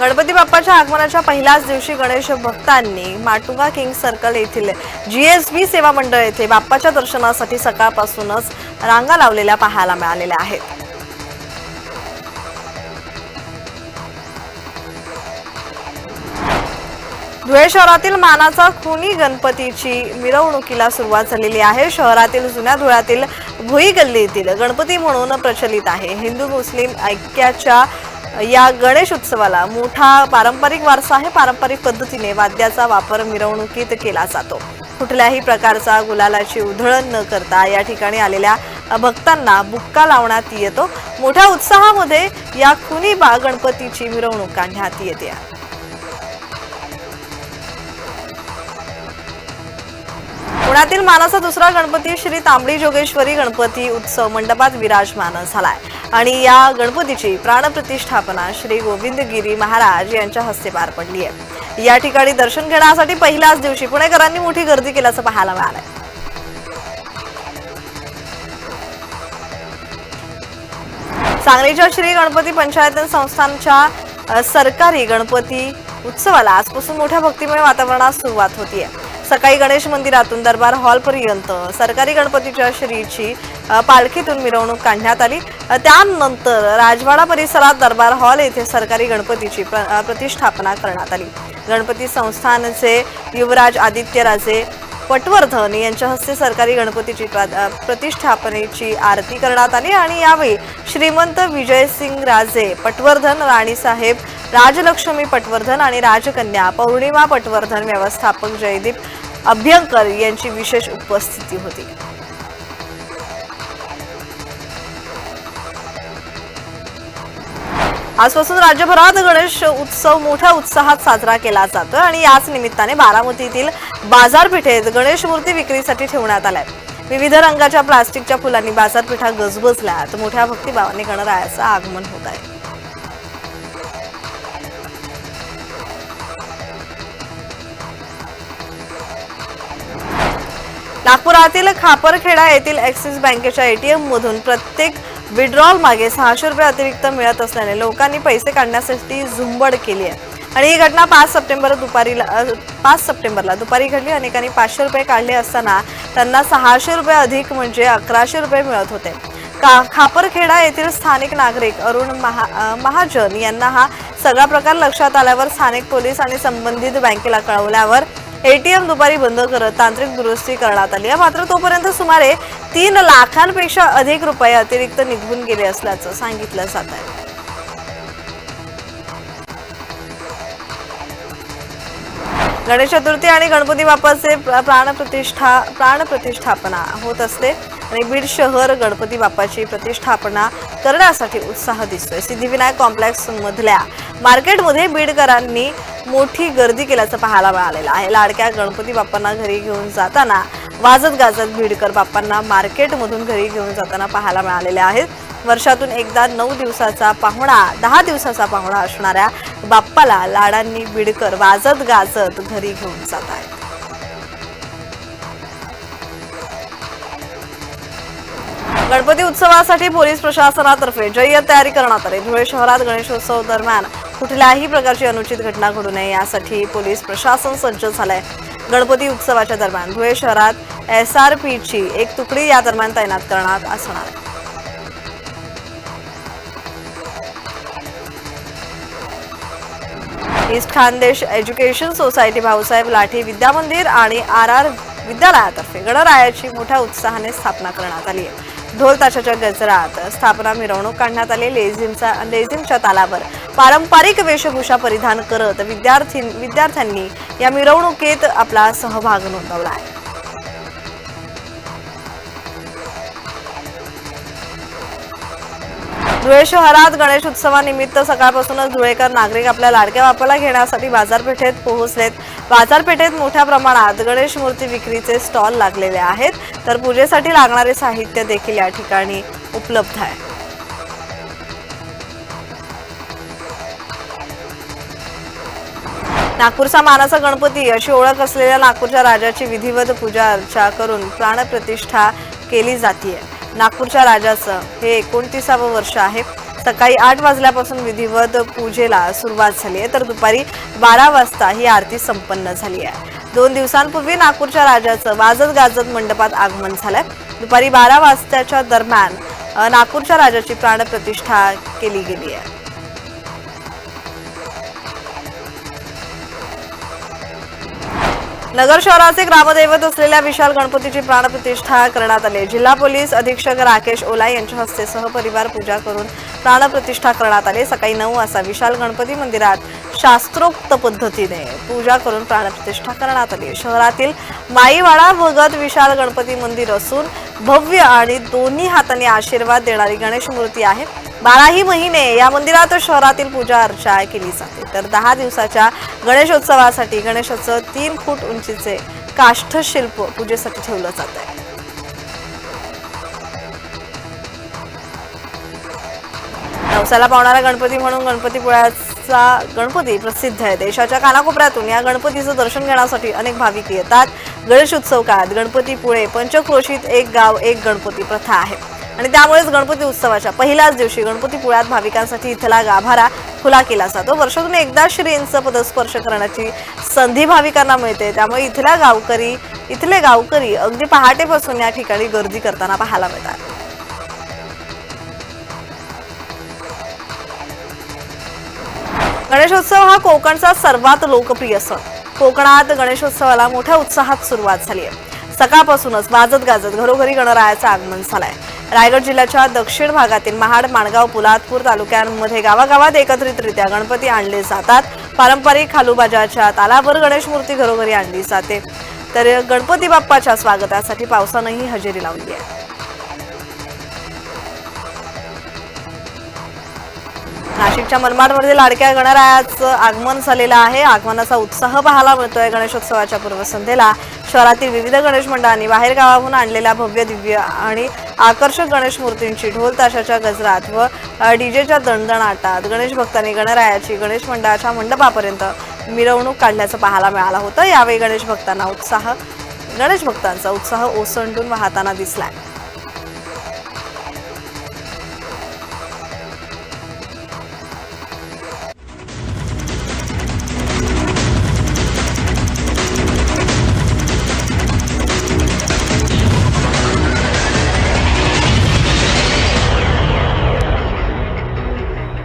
गणपती बाप्पाच्या आगमनाच्या पहिल्याच दिवशी गणेश भक्तांनी माटुंगा किंग सर्कल येथील जीएसबी सेवा मंडळ येथे बाप्पाच्या दर्शनासाठी सकाळपासूनच रांगा लावलेल्या पाहायला मिळालेल्या आहेत. धुळे शहरातील मानाचा खुनी गणपतीची मिरवणुकीला सुरुवात झालेली आहे. शहरातील जुन्या धुळ्यातील भुई गल्लीतील गणपती म्हणून प्रचलित आहे. हिंदू मुस्लिम ऐक्याच्या या गणेश उत्सवाला मोठा पारंपरिक वारसा आहे. पारंपरिक पद्धतीने वाद्याचा वापर मिरवणुकीत केला जातो. कुठल्याही प्रकारचा गुलालाची उधळण न करता या ठिकाणी आलेल्या भक्तांना बुक्का लावण्यात येतो. मोठ्या उत्साहामध्ये या खुनी बा गणपतीची मिरवणूक काढण्यात येते. पुण्यातील मानाचा दुसरा गणपती श्री तांबडी जोगेश्वरी गणपती उत्सव मंडपात विराजमान झालाय. आणि या गणपतीची प्राणप्रतिष्ठापना श्री गोविंदगिरी महाराज यांच्या हस्ते पार पडली आहे. या ठिकाणी दर्शन घेण्यासाठी पहिल्याच दिवशी पुणेकरांनी मोठी गर्दी केल्याचं पाहायला मिळालंय. सांगलीच्या श्री गणपती पंचायत संस्थानच्या सरकारी गणपती उत्सवाला आजपासून मोठ्या भक्तिमय वातावरणात सुरुवात होतीये. सकाळी गणेश मंदिरातून दरबार हॉलपर्यंत सरकारी गणपतीच्या श्रीची पालखीतून मिरवणूक काढण्यात आली. त्यानंतर राजवाडा परिसरात दरबार हॉल येथे सरकारी गणपतीची प्र- प्रतिष्ठापना करण्यात आली. गणपती संस्थानचे युवराज आदित्यराजे पटवर्धन यांच्या हस्ते सरकारी गणपतीची प्रतिष्ठापनेची आरती करण्यात आली आणि यावेळी श्रीमंत विजयसिंग राजे पटवर्धन राणीसाहेब राजलक्ष्मी पटवर्धन आणि राजकन्या पौर्णिमा पटवर्धन व्यवस्थापक जयदीप अभ्यंकर यांची विशेष उपस्थिती होती. आजपासून राज्यभरात गणेश उत्सव मोठ्या उत्साहात साजरा केला जातोय आणि याच निमित्ताने बारामतीतील बाजारपेठेत गणेश मूर्ती विक्रीसाठी ठेवण्यात आल्या. विविध रंगाच्या प्लास्टिकच्या फुलांनी बाजारपेठा गजबजल्यात. मोठ्या भक्तिभावाने गणरायाचं आगमन होत आहे. नागपुरातील खापरखेडा येथील ॲक्सिस बँकेच्या एटीएम मधून प्रत्येक विड्रॉल मागे सहाशे रुपये अतिरिक्त मिळत असल्याने लोकांनी पैसे काढण्यासाठी झुंबड केली आहे. आणि ही घटना पाच सप्टेंबर दुपारी पाच सप्टेंबरला दुपारी घडली. अनेकांनी पाचशे रुपये काढले असताना त्यांना सहाशे रुपये अधिक म्हणजे अकराशे रुपये मिळत होते. का खापरखेडा येथील स्थानिक नागरिक अरुण महा महाजन यांना हा सगळा प्रकार लक्षात आल्यावर स्थानिक पोलीस आणि संबंधित बँकेला कळवल्यावर एटीएम दुपारी बंद करत तांत्रिक दुरुस्ती करण्यात आली आहे. मात्र तोपर्यंत सुमारे तीन लाखांपेक्षा अधिक रुपये अतिरिक्त निघून गेले असल्याचं सांगितलं जात आहे. गणेश चतुर्थी आणि गणपती बाप्पाचे प्राणप्रतिष्ठा प्राणप्रतिष्ठापना होत असते. आणि बीड शहर गणपती बाप्पाची प्रतिष्ठापना करण्यासाठी उत्साह दिसतोय. सिद्धिविनायक कॉम्प्लेक्स मधल्या मार्केटमध्ये बीडकरांनी मोठी गर्दी केल्याचं पाहायला मिळालेलं आहे. लाडक्या गणपती बाप्पांना घरी घेऊन जाताना वाजत गाजत बीडकर बाप्पांना मार्केटमधून घरी घेऊन जाताना पाहायला मिळालेले आहेत. वर्षातून एकदा नऊ दिवसाचा पाहुणा दहा दिवसाचा पाहुणा असणाऱ्या बाप्पाला लाडांनी बीडकर वाजत गाजत घरी घेऊन जात आहेत. गणपती उत्सवासाठी पोलीस प्रशासनातर्फे जय्यत तयारी करण्यात आली. धुळे शहरात गणेशोत्सव दरम्यान कुठल्याही प्रकारची अनुचित घटना घडू नये यासाठी पोलीस प्रशासन सज्ज झालंय. गणपती उत्सवाच्या दरम्यान धुळे शहरात एस आर पीची एक तुकडी या दरम्यान तैनात करण्यात असणार आहे. East Khandesh education society Bhausaheb Lathi Vidyamandir आणि आर आर विद्यालयातर्फे गणरायाची मोठ्या उत्साहाने स्थापना करण्यात आली आहे. ढोल ताशाच्या गजरात स्थापना मिरवणूक काढण्यात आली. लेझिमचा लेझिमच्या तालावर पारंपरिक वेशभूषा परिधान करत विद्यार्थी विद्यार्थ्यांनी या मिरवणुकीत आपला सहभाग नोंदवला आहे. धुळे शहरात गणेश उत्सवानिमित्त सकाळपासूनच धुळेकर नागरिक आपल्या लाडक्या बापाला घेण्यासाठी बाजारपेठेत पोहोचलेत. बाजारपेठेत मोठ्या प्रमाणात गणेश मूर्ती विक्रीचे स्टॉल लागलेले आहेत तर पूजेसाठी लागणारे साहित्य देखील या ठिकाणी उपलब्ध आहे. नागपूरचा मानाचा गणपती अशी ओळख असलेल्या नागपूरच्या राजाची विधिवत पूजा अर्चा करून प्राणप्रतिष्ठा केली जाते नागपूरच्या राजाचं. हे एकोणतीसावं वर्ष आहे. सकाळी आठ वाजल्यापासून विधिवत पूजेला सुरुवात झाली आहे. तर दुपारी बारा वाजता ही आरती संपन्न झाली आहे. दोन दिवसांपूर्वी नागपूरच्या राजाचं वाजत गाजत मंडपात आगमन झालंय. दुपारी बारा वाजताच्या दरम्यान नागपूरच्या राजाची प्राणप्रतिष्ठा केली गेली आहे. नगर शहराचे ग्रामदैवत असलेल्या विशाल गणपतीची प्राणप्रतिष्ठा करण्यात आली. जिल्हा पोलीस अधीक्षक राकेश ओला यांच्या हस्ते सहपरिवार पूजा करून प्राणप्रतिष्ठा करण्यात आली. सकाळी नऊ वाजता विशाल गणपती मंदिरात शास्त्रोक्त पद्धतीने पूजा करून प्राणप्रतिष्ठा करण्यात आली. शहरातील माईवाडा भगत विशाल गणपती मंदिर असून भव्य आणि दोन्ही हाताने आशीर्वाद देणारी गणेश मूर्ती आहे. बाराही महिने या मंदिरात शहरातील पूजा अर्चा केली जाते. तर दहा दिवसाच्या गणेशोत्सवासाठी गणेशाचं तीन फूट उंचीचे काष्ठशिल्प पूजेसाठी ठेवलं जात आहे. नवसाला पावणारा गणपती म्हणून गणपतीपुळ्याचा गणपती प्रसिद्ध आहे. देशाच्या कानाकोपऱ्यातून या गणपतीचं दर्शन घेण्यासाठी अनेक भाविक येतात. गणेशोत्सव काळात गणपतीपुळे पंचक्रोशीत एक गाव एक गणपती प्रथा आहे. आणि त्यामुळेच गणपती उत्सवाच्या पहिल्याच दिवशी गणपतीपुळ्यात भाविकांसाठी इथला गाभारा खुला केला जातो. वर्षातून एकदा श्रींचं पदस्पर्श करण्याची संधी भाविकांना मिळते. त्यामुळे इथल्या गावकरी इथले गावकरी अगदी पहाटेपासून या ठिकाणी गर्दी करताना पाहायला मिळतात. गणेशोत्सव हा कोकणचा सर्वात लोकप्रिय सण. कोकणात गणेशोत्सवाला मोठ्या उत्साहात सुरुवात झाली आहे. सकाळपासूनच वाजत गाजत घरोघरी गणरायाचं आगमन झालंय. रायगड जिल्ह्याच्या दक्षिण भागातील महाड माणगाव पुलादपूर तालुक्यांमध्ये गावागावात एकत्रितरित्या गणपती आणले जातात. पारंपरिक खालूबाजाच्या तालावर गणेश मूर्ती घरोघरी आणली जाते. तर गणपती बाप्पाच्या स्वागतासाठी पावसानंही हजेरी लावली आहे. नाशिकच्या मनमाडमध्ये लाडक्या गणरायाचं आगमन झालेलं आहे. आगमनाचा उत्साह पाहायला मिळतोय गणेशोत्सवाच्या पूर्वसंध्येला. शहरातील विविध गणेश मंडळांनी बाहेर गावाहून आणलेल्या भव्य दिव्य आणि आकर्षक गणेश मूर्तींची ढोल ताशाच्या गजरात व डीजेच्या दणदणाटात गणेश भक्तांनी गणरायाची गणेश मंडळाच्या मंडपापर्यंत मिरवणूक काढल्याचं पाहायला मिळालं होतं. यावेळी गणेश भक्तांना उत्साह गणेश भक्तांचा उत्साह ओसंडून वाहताना दिसलाय.